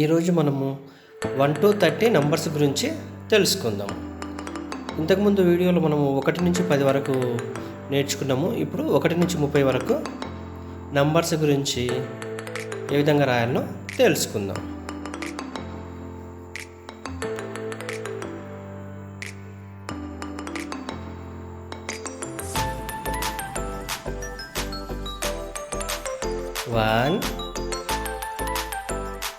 ఈరోజు మనము one to thirty numbers గురించి తెలుసుకుందాం ఇంతకుముందు వీడియోలో మనము ఒకటి నుంచి పది వరకు నేర్చుకున్నాము ఇప్పుడు ఒకటి నుంచి ముప్పై వరకు నంబర్స్ గురించి ఏ విధంగా రాయాలో తెలుసుకుందాం one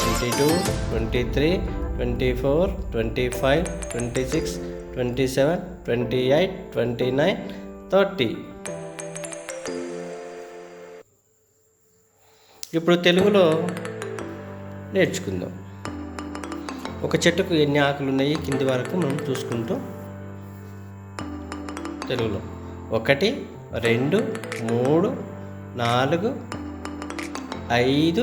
Twenty two twenty three twenty four twenty five twenty six twenty seven twenty eight twenty nine thirty ఇప్పుడు తెలుగులో నేర్చుకుందాం ఒక చెట్టుకు ఎన్ని ఆకులు ఉన్నాయి కింది వరకు మనం చూసుకుంటూ తెలుగులో ఒకటి రెండు మూడు నాలుగు ఐదు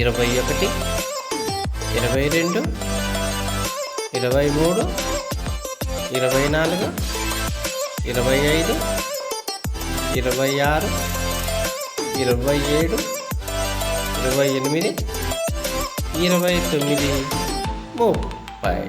ఇరవై ఒకటి ఇరవై రెండు ఇరవై మూడు ఇరవై నాలుగు ఇరవై ఐదు ఇరవై ఆరు ఇరవై ఏడు ఇరవై ఎనిమిది ఇరవై తొమ్మిది ముప్పై